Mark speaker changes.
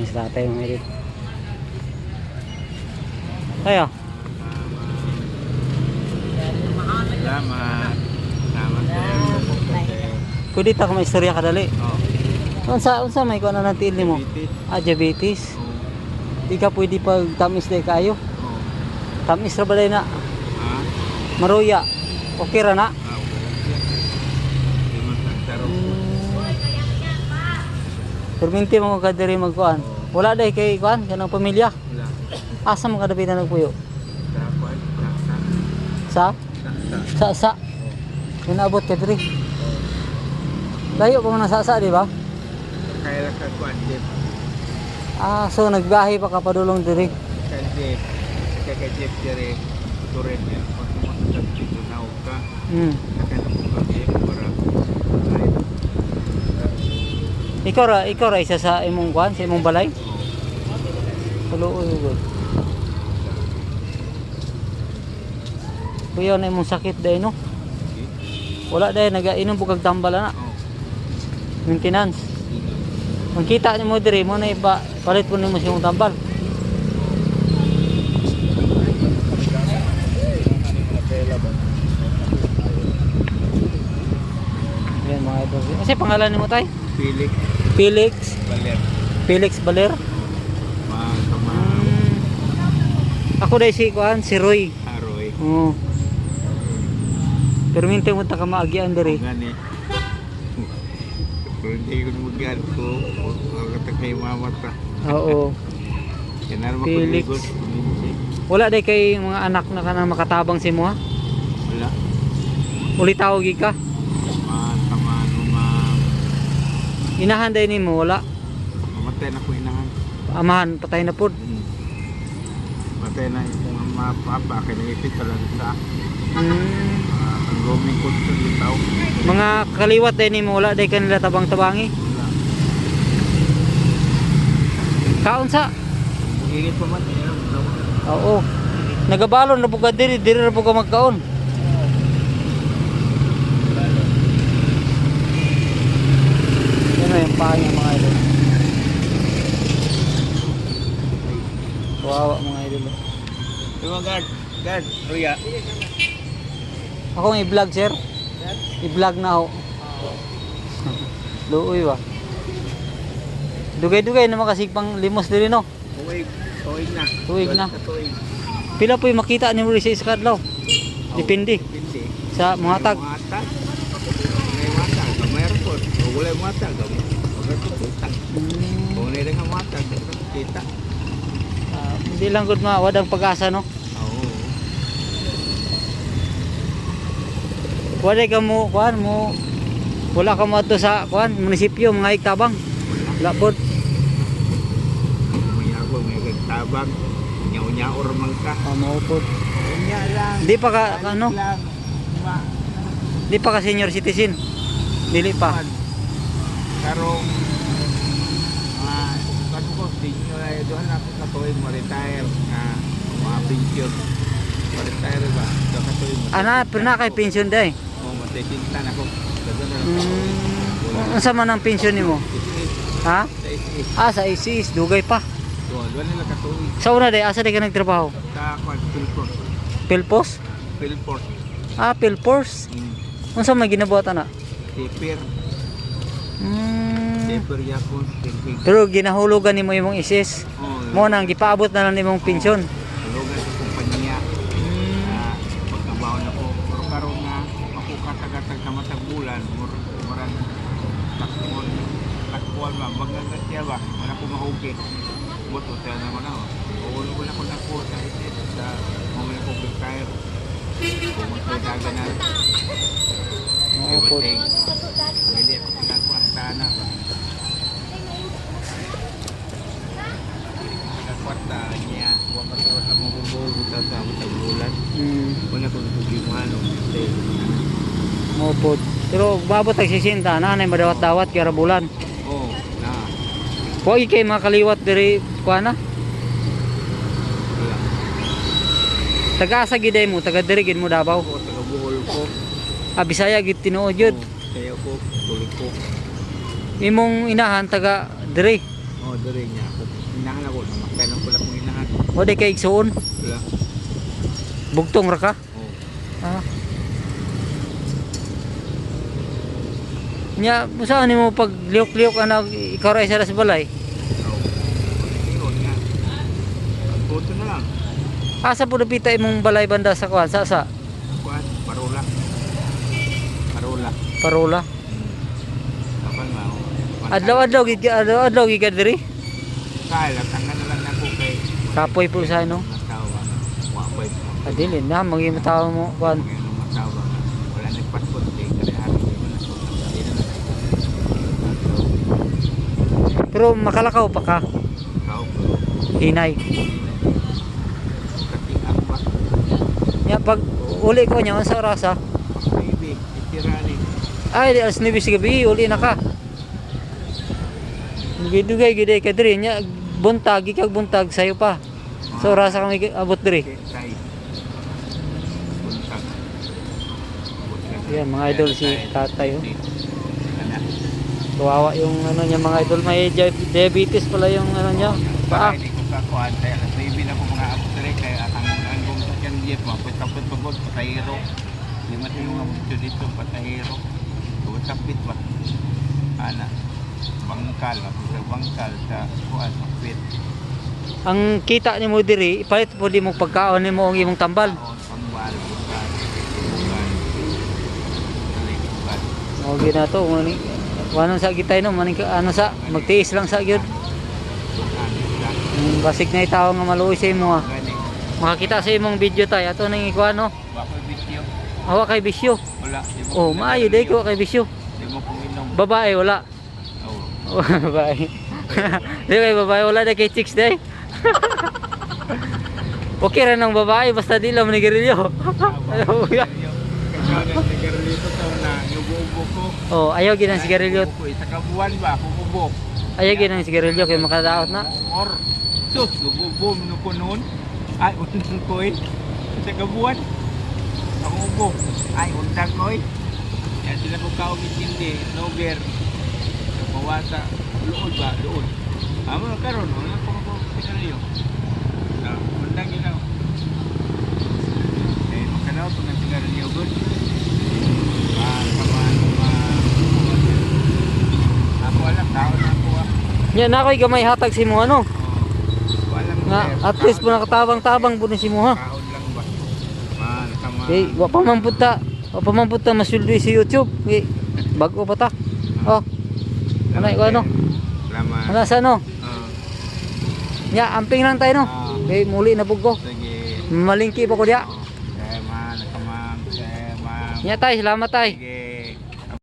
Speaker 1: Kain sa tatay mga idol. Tayo.
Speaker 2: Salamat. Salamat sir.
Speaker 1: Pwede ta ka may istorya kadali.
Speaker 2: Oh,
Speaker 1: Unsa unsa may kuan na tiil nimo?
Speaker 2: bitis.
Speaker 1: Ah, diabetes. Di ka pwede pag tamis day kayo. Tamis ra balay na.
Speaker 2: Ah,
Speaker 1: Maruya. Okay ra na.
Speaker 2: ah, okay. Di man tagtaro.
Speaker 1: Perminti mo ka diri magkuan. Wala day kay kuan kanang pamilya.
Speaker 2: Wala.
Speaker 1: Asa mo kadabi na nagpuyo? Sa.
Speaker 2: Saksa.
Speaker 1: sa sa. Inaabot ka diri. Layo pa man sa sa di ba?
Speaker 2: Kaya lang ka kuan jeep.
Speaker 1: Ah, so nagbiyahe pa ka padulong diri.
Speaker 2: Kaya jeep. Kaya kay jeep dire. Turin niya. Pag ka.
Speaker 1: Hmm.
Speaker 2: Kaya na ka jeep para. Ay.
Speaker 1: Ikaw ra, ikaw ra isa sa imong kuan, sa imong balay. Tuloy ugod. Kuya na imong sakit day no. Wala day nagainom bukag tambal na. Maintenance. Ang kita nimo diri mo na iba palit po nimo sa imong tambal. Yan mga idol. Kasi pangalan nimo tay?
Speaker 2: Felix
Speaker 1: Felix
Speaker 2: Baler.
Speaker 1: Felix Baler. Mm. Ako dai si kuan si Roy.
Speaker 2: Aroy.
Speaker 1: Oo. Pero minte mo ta ka maagian diri.
Speaker 2: Gani. Kung hindi ko magyan ko, magatak na yung mama ta.
Speaker 1: Oo.
Speaker 2: Yan
Speaker 1: Felix. Wala day kay mga anak na kanang makatabang si mo ha.
Speaker 2: Wala.
Speaker 1: Uli tawag ka.
Speaker 2: Ma, tama, ano, ma,
Speaker 1: Inahan day nimo wala.
Speaker 2: mamatay na ko inahan.
Speaker 1: Amahan patay na pud.
Speaker 2: Hmm. Matay na yung mga papa, kaya naipit sa lang sa
Speaker 1: Mm.
Speaker 2: uh, ang roaming ko sa litaw.
Speaker 1: Mga kaliwat day nimo wala day kanila tabang-tabangi.
Speaker 2: Wala.
Speaker 1: Kaon sa.
Speaker 2: Hingit pa man, eh.
Speaker 1: Oo. Nagabalon na po ka diri, diri na po ka magkaon. Na yung paa niya mga idol. Kawawa mga idol.
Speaker 2: Yung mga guard, guard, Ruya.
Speaker 1: Ako ang i-vlog sir. I-vlog na ako. Luoy ba? Dugay-dugay naman kasi pang limos diri no.
Speaker 2: Tuig, tuig na.
Speaker 1: Tuig na. Pila po yung makita ni mo rin sa iskadlaw. Depende sa mga tag.
Speaker 2: Mga tag. May mata, gamay report. O wala mata, gamay. Kung nila nga mata, kita.
Speaker 1: ah, hindi lang good ma, wadang pag-asa no.
Speaker 2: Oo.
Speaker 1: Wala ka mo, kuan mo, wala ka mo ato sa kuan, munisipyo, mga iktabang. Wala po.
Speaker 2: May ako, may kagtabang. Nyaw-nyaw man ka.
Speaker 1: Ah, mo po.
Speaker 2: Kanya lang.
Speaker 1: Di pa ka, ano, di pa ka senior citizen. Dili pa.
Speaker 2: Karong ah, ano ko, doon ako sa tuwing ma-retire nga mga pension. Ma-retire ba? Doon ka tuwing
Speaker 1: Ana, pero na kay pension day.
Speaker 2: Oh, matikintan ako.
Speaker 1: Mm, unsa man ang pension nimo? Ha? Ah, sa ICS, dugay pa.
Speaker 2: Doon nila katuwing.
Speaker 1: Sa una day, asa day ka nagtrabaho?
Speaker 2: Sa Philport.
Speaker 1: Pilpos?
Speaker 2: Philport.
Speaker 1: Ah, Pilpors.
Speaker 2: Hmm.
Speaker 1: Unsa may ginabuhat ana?
Speaker 2: Tipir.
Speaker 1: Mm,
Speaker 2: Tipir yapon. Tipir.
Speaker 1: pero ginahulugan nimo imong ICS.
Speaker 2: Oh,
Speaker 1: Mo nang gipaabot na lang nimong pensyon.
Speaker 2: Tulugan sa kumpanya. na pagkabaw na ko pero karon nga ako katagatag na matag bulan mur muran takon takon ba? Magagat siya ba? Wala ko mahugi bot hotel na mo na oh. Ulo ko na ko nako sa isit sa mga ko retire kung magkaidagan na.
Speaker 1: Oo po.
Speaker 2: hindi ako pinagkwasta na ba pinagkwasta niya huwag ka sa sa mga bubuo sa sa matag bulan
Speaker 1: Mm,
Speaker 2: wala ko nagpugimuhan o kasi
Speaker 1: mo po. Pero babot tag 60 na nay madawat-dawat kaya ra bulan.
Speaker 2: oh na
Speaker 1: Wa kay mga kaliwat diri kuana. Taga asa giday mo, taga diri gid mo Davao.
Speaker 2: ako taga buhol ko
Speaker 1: Ah Bisaya gid tinuod jud.
Speaker 2: kaya ko tulik ko
Speaker 1: Imong inahan taga diri.
Speaker 2: Oh, diri niya ako. Inahan ako na makailan ko lang kung inahan.
Speaker 1: O di kay igsuon.
Speaker 2: Wala.
Speaker 1: Bugtong ra ka.
Speaker 2: Oh.
Speaker 1: Ah. Nya, saan ni mo pag liok-liok ana ikaw ra isa sa balay?
Speaker 2: Photo na lang.
Speaker 1: Asa po napita imong balay banda sa kuan sa sa
Speaker 2: Kuan, parola. Parola.
Speaker 1: parola.
Speaker 2: Kapag nga. oh.
Speaker 1: Adlaw-adlaw gid adlaw-adlaw gid diri.
Speaker 2: Kaya lang, tangan na lang ako kay
Speaker 1: Kapoy po sa no.
Speaker 2: masawa. Wapoy pa.
Speaker 1: Adili na magi mataw mo kuan.
Speaker 2: Wala nagpasport eh. Kaya ari ko na ko. Hindi na
Speaker 1: Pero makalakaw pa ka. Hinay. Nya pag uli ko nya sa ah.
Speaker 2: Itirani.
Speaker 1: Ay, di alas 9 sa gabi, uli na ka. Dugay-dugay gid ka diri nya buntag ikag buntag sayo pa. Sa oras kami abot diri. Yan, mga idol, si tatay, oh. Kawawa yung ano niya mga idol, may dia- diabetes pala yung ano niya.
Speaker 2: Paa.
Speaker 1: Paa.
Speaker 2: Hindi ko kakuan. Baby na ko mga apo. Kaya ang ang gumsakyan diet mo. Pagtapit pagod, patahiro. Hindi yung mga mucho dito, patahiro. Tuwasapit ba? Ana. Bangkal. Sa bangkal sa kuan. Pit.
Speaker 1: Ang kita ni mo diri, ipalit po di mo pagkaon ni mo ang imong tambal.
Speaker 2: Taon, pangwal. Bungkal. Bungkal. Dali, bungkal.
Speaker 1: O gina to, mani Wano sa gitay no, mani ka- ano sa magtiis lang sa gyud. Mm, Basig na itaw nga maluoy sa imo ah. Makakita sa imong video tay ato nang ikuan no.
Speaker 2: Bakoy bisyo.
Speaker 1: Awa kay bisyo.
Speaker 2: Wala. Di mo
Speaker 1: Oh, maayo day ko kay bisyo.
Speaker 2: Di mo.
Speaker 1: Babae wala.
Speaker 2: Oh.
Speaker 1: Oh, babae. Di kay babae wala day kay chicks day. okay ra ng babae basta di lang manigarilyo. Ayaw
Speaker 2: to na nubo-ubo ko.
Speaker 1: oh, ayaw gid ang sigarilyo.
Speaker 2: Ka buwan ba? Kukubo.
Speaker 1: Ayaw gid ang sigarilyo kay makadaot na.
Speaker 2: Or, sus, nubo no ko noon. Ay, undan ko eh. Isa ka buwan. Ako ubo. Ay, undan ko eh. Yan sila ko kaugit hindi. Nover. Mawasa. Luod ba? Luod. Amo karon, wala ko ko sigarilyo. Na, undan ginaw. Eh, makanaw to ng sigarilyo good. Ah, kama ah, ako alam, tao na ako ah.
Speaker 1: Nya na koy gamay hatag si mo ano.
Speaker 2: Oh,
Speaker 1: Nga at least po nakatabang-tabang po ni si mo ha.
Speaker 2: Kaon lang ba? Man, kama.
Speaker 1: Eh, wa pa man punta. Wa pa man punta masuldo si YouTube. Eh, bago pa ta. Oh, ano ko ano?
Speaker 2: Salamat.
Speaker 1: Ano sa ano?
Speaker 2: Ah,
Speaker 1: Nya amping lang tayo no.
Speaker 2: ah,
Speaker 1: Eh, muli na pugko.
Speaker 2: sige.
Speaker 1: Malingki pa ko diya.
Speaker 2: Oh, Kaya man, kamang, kaya man.
Speaker 1: Nya tay, salamat tay.
Speaker 2: Sige.